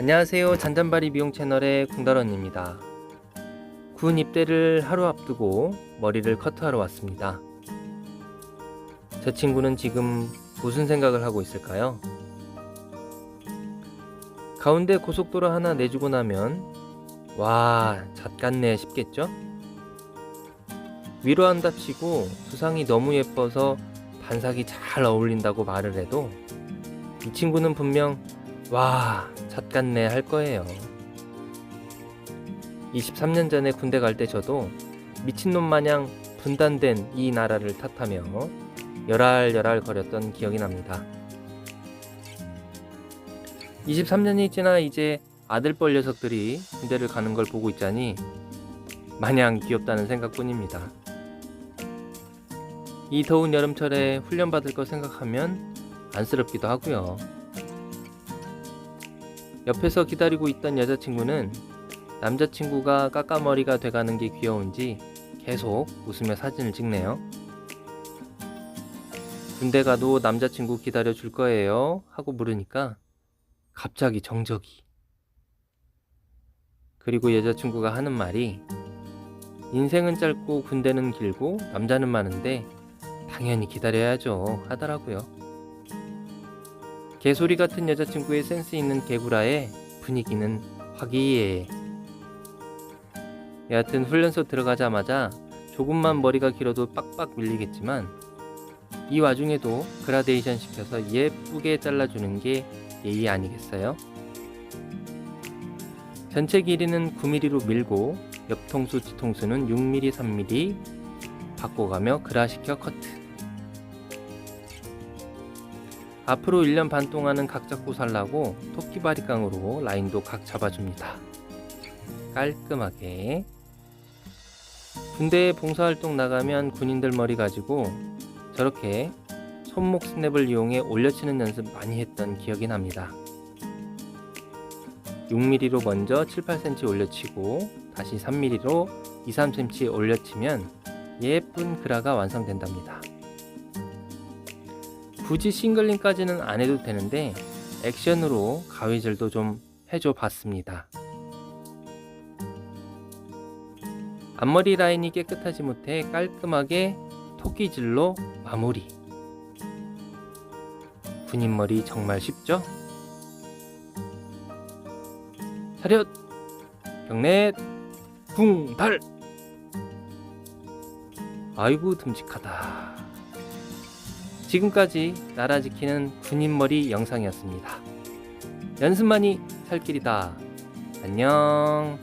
안녕하세요. 잔잔바리 미용 채널의 궁다런입니다. 군 입대를 하루 앞두고 머리를 커트하러 왔습니다. 제 친구는 지금 무슨 생각을 하고 있을까요? 가운데 고속도로 하나 내주고 나면 와, 잣 같네 싶겠죠? 위로한답시고 수상이 너무 예뻐서 반삭이 잘 어울린다고 말을 해도 이 친구는 분명 와, 잣같네 할 거예요. 23년 전에 군대 갈 때 저도 미친놈 마냥 분단된 이 나라를 탓하며 열알열알 거렸던 기억이 납니다. 23년이 지나 이제 아들뻘 녀석들이 군대를 가는 걸 보고 있자니 마냥 귀엽다는 생각뿐입니다. 이 더운 여름철에 훈련받을 거 생각하면 안쓰럽기도 하고요. 옆에서 기다리고 있던 여자친구는 남자친구가 까까머리가 돼가는 게 귀여운지 계속 웃으며 사진을 찍네요. 군대 가도 남자친구 기다려 줄 거예요? 하고 물으니까 갑자기 정적이. 그리고 여자친구가 하는 말이 인생은 짧고 군대는 길고 남자는 많은데 당연히 기다려야죠 하더라고요. 개소리 같은 여자친구의 센스 있는 개구라에 분위기는 화기애애. 여하튼 훈련소 들어가자마자 조금만 머리가 길어도 빡빡 밀리겠지만 이 와중에도 그라데이션 시켜서 예쁘게 잘라주는 게 예의 아니겠어요? 전체 길이는 9mm로 밀고 옆통수 뒤통수는 6mm, 3mm 바꿔가며 그라시켜 커트. 앞으로 1년 반 동안은 각 잡고 살라고 토끼바리깡으로 라인도 각 잡아줍니다. 깔끔하게. 군대에 봉사활동 나가면 군인들 머리 가지고 저렇게 손목 스냅을 이용해 올려치는 연습 많이 했던 기억이 납니다. 6mm로 먼저 7, 8cm 올려치고 다시 3mm로 2, 3cm 올려치면 예쁜 그라가 완성된답니다. 굳이 싱글링까지는 안 해도 되는데 액션으로 가위질도 좀 해줘 봤습니다. 앞머리 라인이 깨끗하지 못해 깔끔하게 토끼질로 마무리. 군인 머리 정말 쉽죠? 차렷! 경례! 붕 달! 아이고 듬직하다. 지금까지 나라 지키는 군인 머리 영상이었습니다. 연습만이 살 길이다. 안녕.